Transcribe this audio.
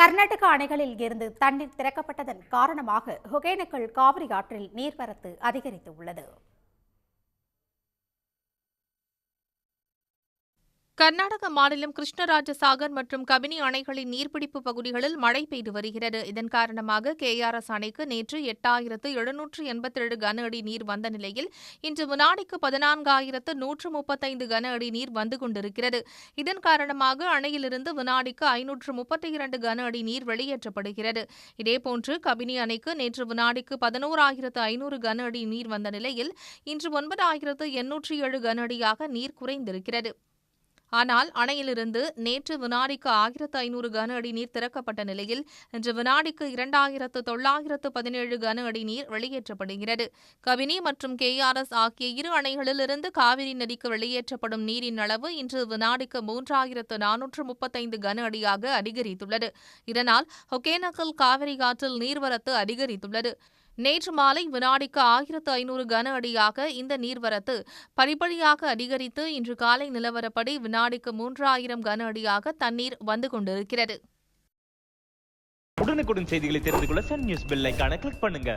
கர்நாடக அணைகளில் இருந்து தண்ணீர் திறக்கப்பட்டதன் காரணமாக ஒகேனக்கல் காவிரி ஆற்றில் நீர்வரத்து அதிகரித்து உள்ளது. கர்நாடக மாநிலம் கிருஷ்ணராஜசாகர் மற்றும் கபினி அணைகளின் நீர்பிடிப்பு பகுதிகளில் மழை பெய்து வருகிறது. இதன் காரணமாக கேஆர்எஸ் அணைக்கு நேற்று எட்டாயிரத்து எழுநூற்று எண்பத்தேழு கன அடி நீர் வந்த நிலையில் இன்று வினாடிக்கு பதினான்காயிரத்து நூற்று முப்பத்தைந்து கன அடி நீர் வந்து கொண்டிருக்கிறது. இதன் காரணமாக அணையிலிருந்து வினாடிக்கு ஐநூற்று முப்பத்தி இரண்டு கன அடி நீர் வெளியேற்றப்படுகிறது. இதேபோன்று கபினி அணைக்கு நேற்று வினாடிக்கு பதினோராயிரத்து ஐநூறு கன அடி நீர் வந்த நிலையில் இன்று ஒன்பதாயிரத்து எண்ணூற்றி ஏழு கன அடியாக நீர் குறைந்திருக்கிறது. ஆனால் அணையிலிருந்து நேற்று வினாடிக்கு ஆயிரத்து ஐநூறு கன அடி நீர் திறக்கப்பட்ட நிலையில் இன்று வினாடிக்கு இரண்டாயிரத்து தொள்ளாயிரத்து பதினேழு கன அடி நீர் வெளியேற்றப்படுகிறது. கபினி மற்றும் கேஆர்எஸ் ஆகிய இரு அணைகளிலிருந்து காவிரி நதிக்கு வெளியேற்றப்படும் நீரின் அளவு இன்று வினாடிக்கு மூன்றாயிரத்து நானூற்று முப்பத்தைந்து கன அடியாக அதிகரித்துள்ளது. இதனால் ஒகேனக்கல் காவிரி ஆற்றில் நீர்வரத்து அதிகரித்துள்ளது. நேற்று மாலை வினாடிக்கு ஆயிரத்து ஐநூறு கன அடியாக இந்த நீர்வரத்து படிப்படியாக அதிகரித்து இன்று காலை நிலவரப்படி வினாடிக்கு மூன்றாயிரம் கன அடியாக தண்ணீர் வந்து கொண்டிருக்கிறது. உடனுக்குடன் செய்திகளை தெரிந்து கொள்ள சன் நியூஸ் பெல் கிளிக் பண்ணுங்க.